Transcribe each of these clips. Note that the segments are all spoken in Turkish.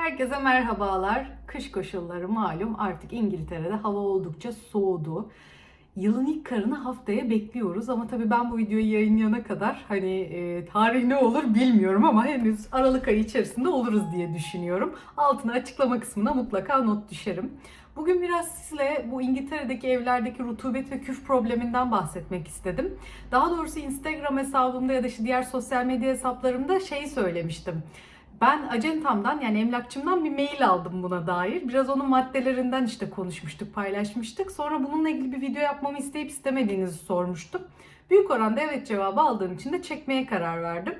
Herkese merhabalar. Kış koşulları malum artık İngiltere'de hava oldukça soğudu. Yılın ilk karını haftaya bekliyoruz ama tabii ben bu videoyu yayınlayana kadar hani e, tarih ne olur bilmiyorum ama henüz Aralık ayı içerisinde oluruz diye düşünüyorum. Altına açıklama kısmına mutlaka not düşerim. Bugün biraz sizle bu İngiltere'deki evlerdeki rutubet ve küf probleminden bahsetmek istedim. Daha doğrusu Instagram hesabımda ya da işte diğer sosyal medya hesaplarımda şey söylemiştim. Ben acentamdan yani emlakçımdan bir mail aldım buna dair. Biraz onun maddelerinden işte konuşmuştuk, paylaşmıştık. Sonra bununla ilgili bir video yapmamı isteyip istemediğinizi sormuştum. Büyük oranda evet cevabı aldığım için de çekmeye karar verdim.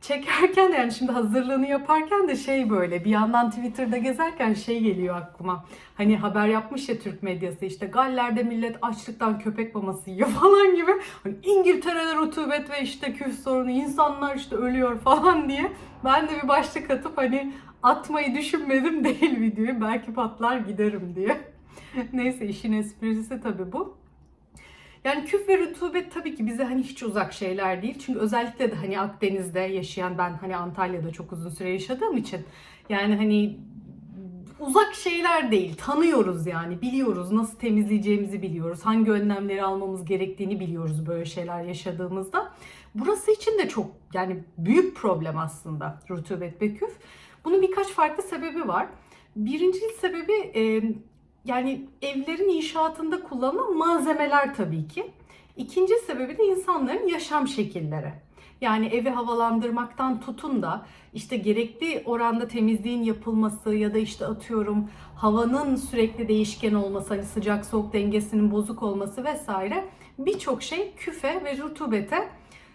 Çekerken yani şimdi hazırlığını yaparken de şey böyle bir yandan Twitter'da gezerken şey geliyor aklıma. Hani haber yapmış ya Türk medyası işte Galler'de millet açlıktan köpek maması yiyor falan gibi. Hani İngiltere'de rutubet ve işte küf sorunu insanlar işte ölüyor falan diye. Ben de bir başlık atıp hani atmayı düşünmedim değil videoyu belki patlar giderim diye. Neyse işin esprisi tabii bu. Yani küf ve rutubet tabii ki bize hani hiç uzak şeyler değil. Çünkü özellikle de hani Akdeniz'de yaşayan ben hani Antalya'da çok uzun süre yaşadığım için yani hani uzak şeyler değil. Tanıyoruz yani. Biliyoruz nasıl temizleyeceğimizi biliyoruz. Hangi önlemleri almamız gerektiğini biliyoruz böyle şeyler yaşadığımızda. Burası için de çok yani büyük problem aslında rutubet ve küf. Bunun birkaç farklı sebebi var. Birinci sebebi e, yani evlerin inşaatında kullanılan malzemeler tabii ki. İkinci sebebi de insanların yaşam şekilleri. Yani evi havalandırmaktan tutun da işte gerekli oranda temizliğin yapılması ya da işte atıyorum havanın sürekli değişken olması, hani sıcak soğuk dengesinin bozuk olması vesaire birçok şey küfe ve rutubete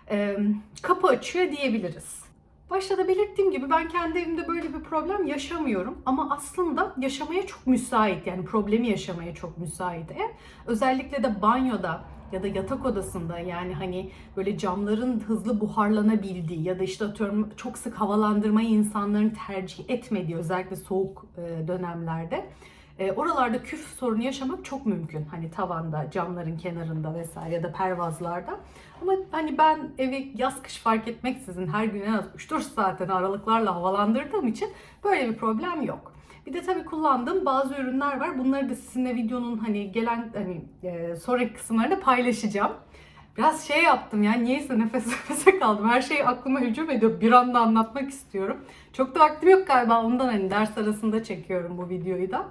e, kapı açıyor diyebiliriz. Başta da belirttiğim gibi ben kendi evimde böyle bir problem yaşamıyorum ama aslında yaşamaya çok müsait yani problemi yaşamaya çok müsait ev. Özellikle de banyoda ya da yatak odasında yani hani böyle camların hızlı buharlanabildiği ya da işte atıyorum çok sık havalandırmayı insanların tercih etmediği özellikle soğuk dönemlerde e, oralarda küf sorunu yaşamak çok mümkün. Hani tavanda, camların kenarında vesaire ya da pervazlarda. Ama hani ben evi yaz kış fark etmeksizin her gün en az 3-4 saatten aralıklarla havalandırdığım için böyle bir problem yok. Bir de tabii kullandığım bazı ürünler var. Bunları da sizinle videonun hani gelen hani e, sonraki kısımlarında paylaşacağım. Biraz şey yaptım yani niyeyse nefes nefese kaldım. Her şey aklıma hücum ediyor. Bir anda anlatmak istiyorum. Çok da vaktim yok galiba ondan hani ders arasında çekiyorum bu videoyu da.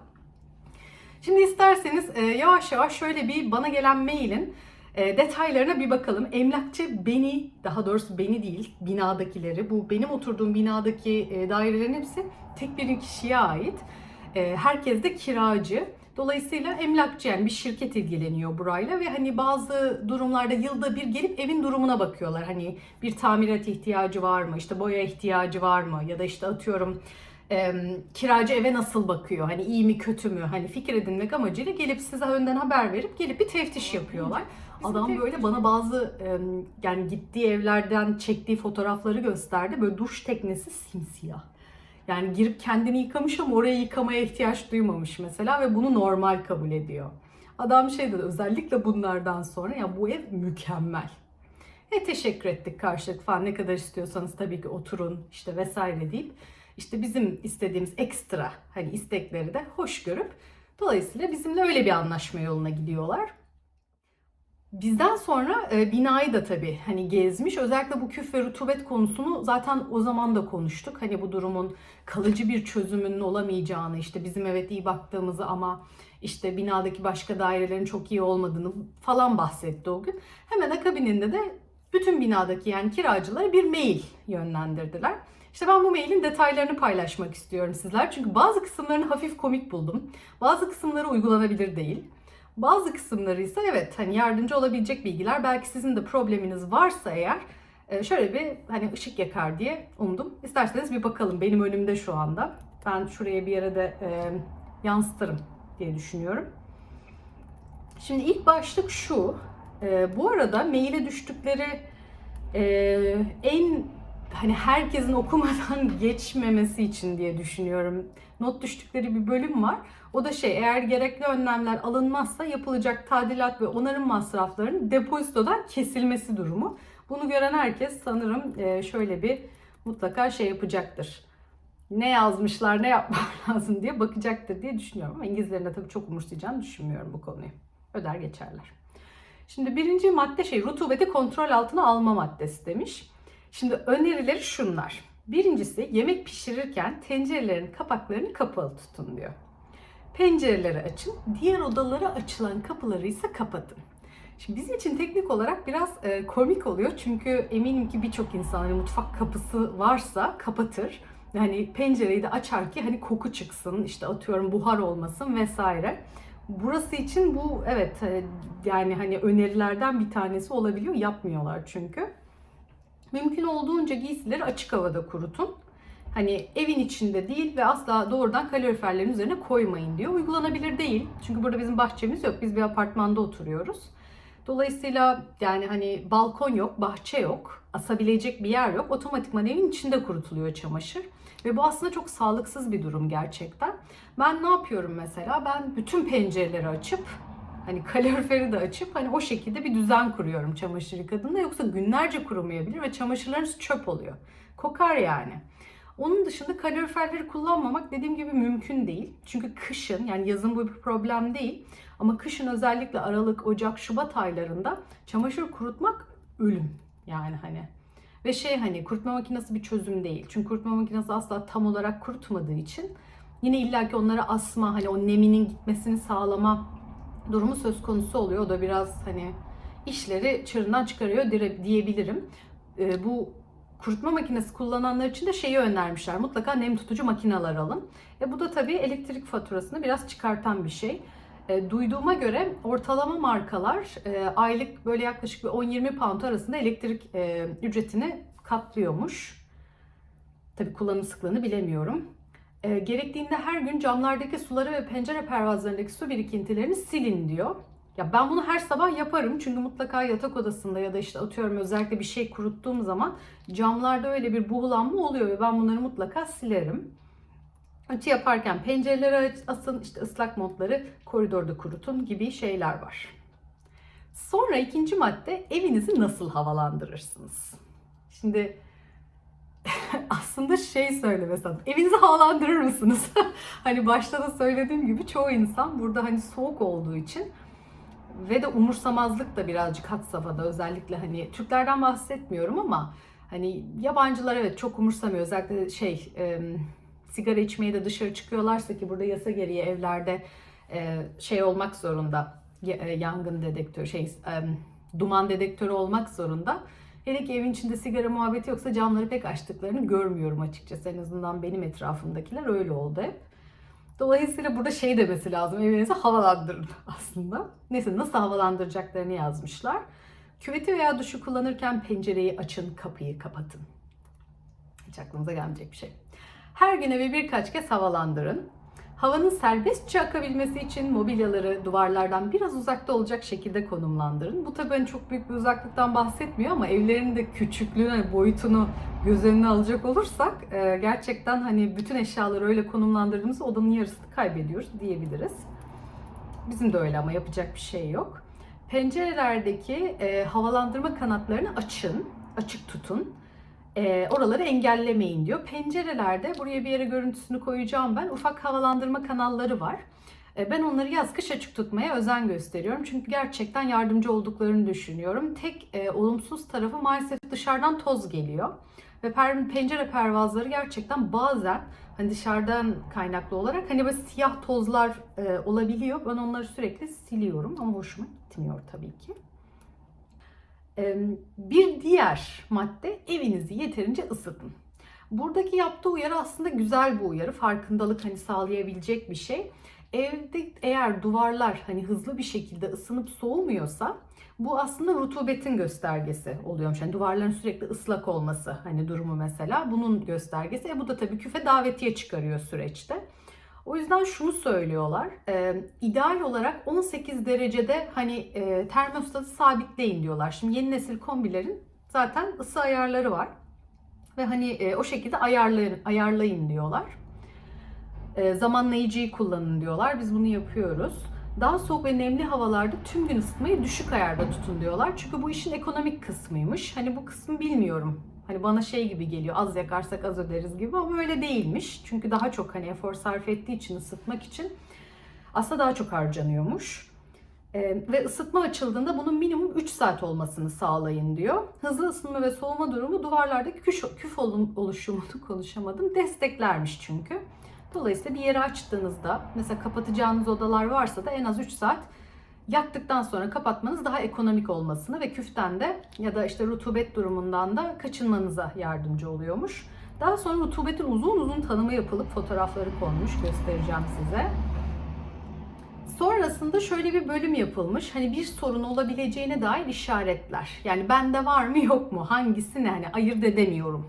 Şimdi isterseniz e, yavaş yavaş şöyle bir bana gelen mailin e, detaylarına bir bakalım. Emlakçı beni, daha doğrusu beni değil, binadakileri, bu benim oturduğum binadaki e, dairelerin hepsi tek bir kişiye ait. E, herkes de kiracı. Dolayısıyla emlakçı yani bir şirket ilgileniyor burayla ve hani bazı durumlarda yılda bir gelip evin durumuna bakıyorlar. Hani bir tamirat ihtiyacı var mı, işte boya ihtiyacı var mı ya da işte atıyorum e, kiracı eve nasıl bakıyor? Hani iyi mi kötü mü? Hani fikir edinmek amacıyla gelip size önden haber verip gelip bir teftiş yapıyorlar. Adam böyle bana bazı e, yani gittiği evlerden çektiği fotoğrafları gösterdi. Böyle duş teknesi simsiyah. Yani girip kendini yıkamış ama orayı yıkamaya ihtiyaç duymamış mesela ve bunu normal kabul ediyor. Adam şey dedi özellikle bunlardan sonra ya bu ev mükemmel. E teşekkür ettik karşılık falan ne kadar istiyorsanız tabii ki oturun işte vesaire deyip işte bizim istediğimiz ekstra hani istekleri de hoş görüp dolayısıyla bizimle öyle bir anlaşma yoluna gidiyorlar. Bizden sonra e, binayı da tabii hani gezmiş. Özellikle bu küf ve rutubet konusunu zaten o zaman da konuştuk. Hani bu durumun kalıcı bir çözümünün olamayacağını, işte bizim evet iyi baktığımızı ama işte binadaki başka dairelerin çok iyi olmadığını falan bahsetti o gün. Hemen akabininde de bütün binadaki yani kiracılara bir mail yönlendirdiler. İşte ben bu mailin detaylarını paylaşmak istiyorum sizler. Çünkü bazı kısımlarını hafif komik buldum. Bazı kısımları uygulanabilir değil. Bazı kısımları ise evet hani yardımcı olabilecek bilgiler. Belki sizin de probleminiz varsa eğer e, şöyle bir hani ışık yakar diye umdum. İsterseniz bir bakalım benim önümde şu anda. Ben şuraya bir yere de e, yansıtırım diye düşünüyorum. Şimdi ilk başlık şu. E, bu arada maile düştükleri e, en hani herkesin okumadan geçmemesi için diye düşünüyorum. Not düştükleri bir bölüm var. O da şey eğer gerekli önlemler alınmazsa yapılacak tadilat ve onarım masraflarının depozitodan kesilmesi durumu. Bunu gören herkes sanırım e, şöyle bir mutlaka şey yapacaktır. ne yazmışlar, ne yapmam lazım diye bakacaktır diye düşünüyorum. Ama İngilizlerin de tabii çok umursayacağını düşünmüyorum bu konuyu. Öder geçerler. Şimdi birinci madde şey rutubeti kontrol altına alma maddesi demiş. Şimdi önerileri şunlar. Birincisi yemek pişirirken tencerelerin kapaklarını kapalı tutun diyor. Pencereleri açın, diğer odalara açılan kapıları ise kapatın. Şimdi bizim için teknik olarak biraz e, komik oluyor çünkü eminim ki birçok insan hani mutfak kapısı varsa kapatır. Yani pencereyi de açar ki hani koku çıksın, işte atıyorum buhar olmasın vesaire. Burası için bu evet e, yani hani önerilerden bir tanesi olabiliyor. Yapmıyorlar çünkü. Mümkün olduğunca giysileri açık havada kurutun. Hani evin içinde değil ve asla doğrudan kaloriferlerin üzerine koymayın diyor. Uygulanabilir değil. Çünkü burada bizim bahçemiz yok. Biz bir apartmanda oturuyoruz. Dolayısıyla yani hani balkon yok, bahçe yok, asabilecek bir yer yok. Otomatikman evin içinde kurutuluyor çamaşır. Ve bu aslında çok sağlıksız bir durum gerçekten. Ben ne yapıyorum mesela? Ben bütün pencereleri açıp hani kaloriferi de açıp hani o şekilde bir düzen kuruyorum çamaşır yıkadığımda. Yoksa günlerce kurumayabilir ve çamaşırlarınız çöp oluyor. Kokar yani. Onun dışında kaloriferleri kullanmamak dediğim gibi mümkün değil. Çünkü kışın yani yazın bu bir problem değil. Ama kışın özellikle Aralık, Ocak, Şubat aylarında çamaşır kurutmak ölüm. Yani hani ve şey hani kurutma makinesi bir çözüm değil. Çünkü kurutma makinesi asla tam olarak kurutmadığı için yine illaki onlara asma hani o neminin gitmesini sağlama durumu söz konusu oluyor. O da biraz hani işleri çığırından çıkarıyor diyebilirim. Ee, bu kurutma makinesi kullananlar için de şeyi önermişler. Mutlaka nem tutucu makineler alın. E bu da tabii elektrik faturasını biraz çıkartan bir şey. E, duyduğuma göre ortalama markalar e, aylık böyle yaklaşık bir 10-20 pound arasında elektrik e, ücretini katlıyormuş. Tabii kullanım sıklığını bilemiyorum. E, gerektiğinde her gün camlardaki suları ve pencere pervazlarındaki su birikintilerini silin diyor. Ya ben bunu her sabah yaparım çünkü mutlaka yatak odasında ya da işte atıyorum özellikle bir şey kuruttuğum zaman camlarda öyle bir buğulanma oluyor ve ben bunları mutlaka silerim. Ütü yaparken pencereleri asın, işte ıslak montları koridorda kurutun gibi şeyler var. Sonra ikinci madde evinizi nasıl havalandırırsınız? Şimdi aslında şey söylemesi lazım. Evinizi havalandırır mısınız? hani başta da söylediğim gibi çoğu insan burada hani soğuk olduğu için ve de umursamazlık da birazcık had safhada özellikle hani Türklerden bahsetmiyorum ama hani yabancılar evet çok umursamıyor özellikle şey e, sigara içmeye de dışarı çıkıyorlarsa ki burada yasa gereği evlerde e, şey olmak zorunda e, yangın dedektörü şey e, duman dedektörü olmak zorunda. Hele ki evin içinde sigara muhabbeti yoksa camları pek açtıklarını görmüyorum açıkçası. En azından benim etrafımdakiler öyle oldu hep. Dolayısıyla burada şey demesi lazım. Evinizi havalandırın aslında. Neyse nasıl havalandıracaklarını yazmışlar. Küveti veya duşu kullanırken pencereyi açın, kapıyı kapatın. Hiç aklınıza gelmeyecek bir şey. Her gün evi birkaç kez havalandırın. Havanın serbestçe akabilmesi için mobilyaları duvarlardan biraz uzakta olacak şekilde konumlandırın. Bu tabii hani çok büyük bir uzaklıktan bahsetmiyor ama evlerin de küçüklüğünü, boyutunu göz önüne alacak olursak e, gerçekten hani bütün eşyaları öyle konumlandırdığımız odanın yarısını kaybediyoruz diyebiliriz. Bizim de öyle ama yapacak bir şey yok. Pencerelerdeki e, havalandırma kanatlarını açın, açık tutun. E, oraları engellemeyin diyor. Pencerelerde buraya bir yere görüntüsünü koyacağım ben. Ufak havalandırma kanalları var. E, ben onları yaz kış açık tutmaya özen gösteriyorum. Çünkü gerçekten yardımcı olduklarını düşünüyorum. Tek e, olumsuz tarafı maalesef dışarıdan toz geliyor. Ve per, pencere pervazları gerçekten bazen hani dışarıdan kaynaklı olarak hani böyle siyah tozlar e, olabiliyor. Ben onları sürekli siliyorum ama hoşuma gitmiyor tabii ki. Bir diğer madde evinizi yeterince ısıtın. Buradaki yaptığı uyarı aslında güzel bir uyarı. Farkındalık hani sağlayabilecek bir şey. Evde eğer duvarlar hani hızlı bir şekilde ısınıp soğumuyorsa bu aslında rutubetin göstergesi oluyormuş. Yani duvarların sürekli ıslak olması hani durumu mesela bunun göstergesi. E bu da tabii küfe davetiye çıkarıyor süreçte. O yüzden şunu söylüyorlar. E, ideal olarak 18 derecede hani e, termostatı sabitleyin diyorlar. Şimdi yeni nesil kombilerin zaten ısı ayarları var. Ve hani e, o şekilde ayarlayın, ayarlayın diyorlar. E, zamanlayıcıyı kullanın diyorlar. Biz bunu yapıyoruz. Daha soğuk ve nemli havalarda tüm gün ısıtmayı düşük ayarda tutun diyorlar. Çünkü bu işin ekonomik kısmıymış. Hani bu kısmı bilmiyorum. Hani bana şey gibi geliyor az yakarsak az öderiz gibi ama öyle değilmiş. Çünkü daha çok hani efor sarf ettiği için ısıtmak için aslında daha çok harcanıyormuş. Ee, ve ısıtma açıldığında bunun minimum 3 saat olmasını sağlayın diyor. Hızlı ısınma ve soğuma durumu duvarlardaki küf, küf oluşumunu konuşamadım. Desteklermiş çünkü. Dolayısıyla bir yeri açtığınızda mesela kapatacağınız odalar varsa da en az 3 saat yaktıktan sonra kapatmanız daha ekonomik olmasını ve küften de ya da işte rutubet durumundan da kaçınmanıza yardımcı oluyormuş. Daha sonra rutubetin uzun uzun tanımı yapılıp fotoğrafları konmuş göstereceğim size. Sonrasında şöyle bir bölüm yapılmış. Hani bir sorun olabileceğine dair işaretler. Yani bende var mı yok mu? Hangisi ne? Hani ayırt edemiyorum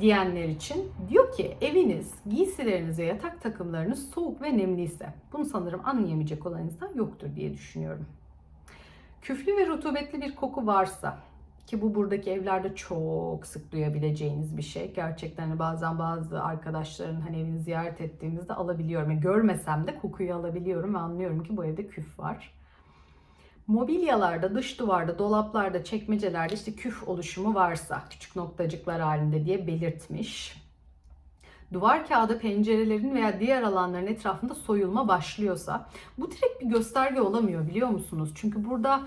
diyenler için diyor ki eviniz, giysileriniz ve yatak takımlarınız soğuk ve nemliyse bunu sanırım anlayamayacak olan insan yoktur diye düşünüyorum. Küflü ve rutubetli bir koku varsa ki bu buradaki evlerde çok sık duyabileceğiniz bir şey. Gerçekten hani bazen bazı arkadaşların hani evini ziyaret ettiğimizde alabiliyorum. Yani görmesem de kokuyu alabiliyorum ve anlıyorum ki bu evde küf var. Mobilyalarda, dış duvarda, dolaplarda, çekmecelerde işte küf oluşumu varsa küçük noktacıklar halinde diye belirtmiş. Duvar kağıdı pencerelerin veya diğer alanların etrafında soyulma başlıyorsa bu direkt bir gösterge olamıyor biliyor musunuz? Çünkü burada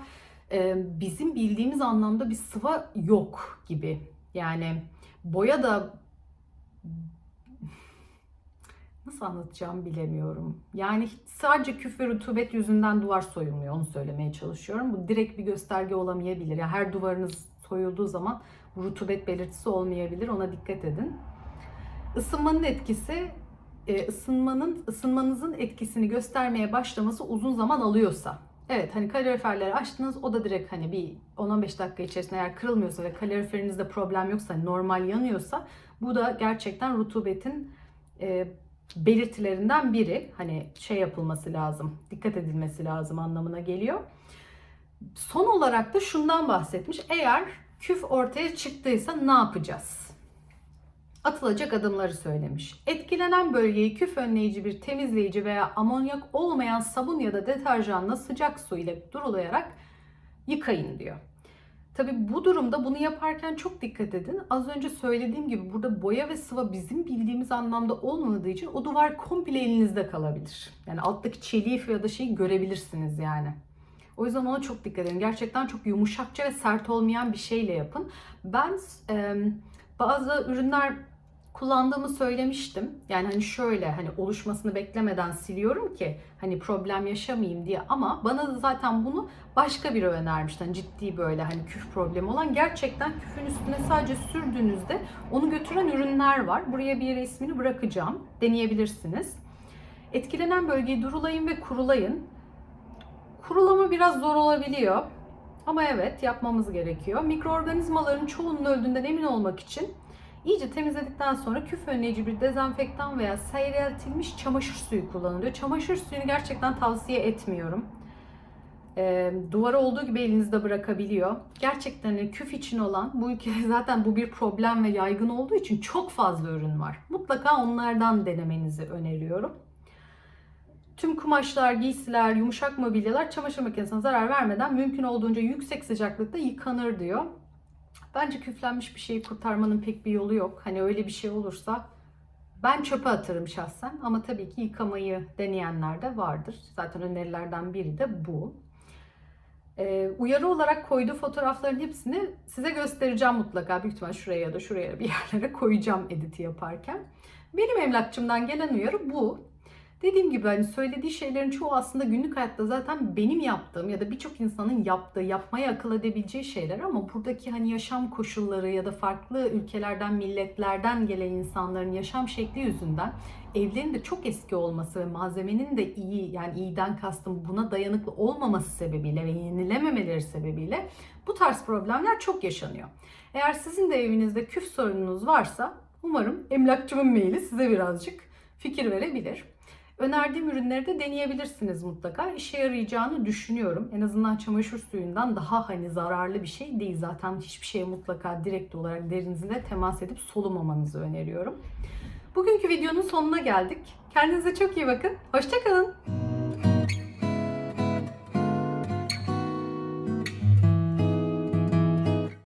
e, bizim bildiğimiz anlamda bir sıva yok gibi. Yani boya da nasıl anlatacağım bilemiyorum. Yani sadece küf ve rutubet yüzünden duvar soyulmuyor. Onu söylemeye çalışıyorum. Bu direkt bir gösterge olamayabilir. Yani her duvarınız soyulduğu zaman rutubet belirtisi olmayabilir. Ona dikkat edin. Isınmanın etkisi e, ısınmanın ısınmanızın etkisini göstermeye başlaması uzun zaman alıyorsa Evet hani kaloriferleri açtınız o da direkt hani bir 10-15 dakika içerisinde eğer kırılmıyorsa ve kaloriferinizde problem yoksa hani normal yanıyorsa bu da gerçekten rutubetin e, belirtilerinden biri. Hani şey yapılması lazım, dikkat edilmesi lazım anlamına geliyor. Son olarak da şundan bahsetmiş. Eğer küf ortaya çıktıysa ne yapacağız? Atılacak adımları söylemiş. Etkilenen bölgeyi küf önleyici bir temizleyici veya amonyak olmayan sabun ya da deterjanla sıcak su ile durulayarak yıkayın diyor. Tabi bu durumda bunu yaparken çok dikkat edin. Az önce söylediğim gibi burada boya ve sıva bizim bildiğimiz anlamda olmadığı için o duvar komple elinizde kalabilir. Yani alttaki çeliği ya da şeyi görebilirsiniz yani. O yüzden ona çok dikkat edin. Gerçekten çok yumuşakça ve sert olmayan bir şeyle yapın. Ben e, bazı ürünler kullandığımı söylemiştim. Yani hani şöyle hani oluşmasını beklemeden siliyorum ki hani problem yaşamayayım diye ama bana da zaten bunu başka biri önermişti. Hani ciddi böyle hani küf problemi olan gerçekten küfün üstüne sadece sürdüğünüzde onu götüren ürünler var. Buraya bir yere ismini bırakacağım. Deneyebilirsiniz. Etkilenen bölgeyi durulayın ve kurulayın. Kurulama biraz zor olabiliyor. Ama evet yapmamız gerekiyor. Mikroorganizmaların çoğunun öldüğünden emin olmak için İyice temizledikten sonra küf önleyici bir dezenfektan veya seyreltilmiş çamaşır suyu kullanılıyor. Çamaşır suyunu gerçekten tavsiye etmiyorum. E, duvara olduğu gibi elinizde bırakabiliyor. Gerçekten hani küf için olan bu ülkede zaten bu bir problem ve yaygın olduğu için çok fazla ürün var. Mutlaka onlardan denemenizi öneriyorum. Tüm kumaşlar, giysiler, yumuşak mobilyalar çamaşır makinesine zarar vermeden mümkün olduğunca yüksek sıcaklıkta yıkanır diyor. Bence küflenmiş bir şeyi kurtarmanın pek bir yolu yok. Hani öyle bir şey olursa ben çöpe atarım şahsen ama tabii ki yıkamayı deneyenler de vardır. Zaten önerilerden biri de bu. Ee, uyarı olarak koyduğu fotoğrafların hepsini size göstereceğim mutlaka. Büyük ihtimal şuraya ya da şuraya bir yerlere koyacağım editi yaparken. Benim emlakçımdan gelen uyarı bu. Dediğim gibi hani söylediği şeylerin çoğu aslında günlük hayatta zaten benim yaptığım ya da birçok insanın yaptığı, yapmaya akıl edebileceği şeyler ama buradaki hani yaşam koşulları ya da farklı ülkelerden, milletlerden gelen insanların yaşam şekli yüzünden evlerin de çok eski olması ve malzemenin de iyi yani iyiden kastım buna dayanıklı olmaması sebebiyle ve yenilememeleri sebebiyle bu tarz problemler çok yaşanıyor. Eğer sizin de evinizde küf sorununuz varsa umarım emlakçımın maili size birazcık fikir verebilir. Önerdiğim ürünleri de deneyebilirsiniz mutlaka. İşe yarayacağını düşünüyorum. En azından çamaşır suyundan daha hani zararlı bir şey değil. Zaten hiçbir şeye mutlaka direkt olarak derinizle temas edip solumamanızı öneriyorum. Bugünkü videonun sonuna geldik. Kendinize çok iyi bakın. Hoşçakalın.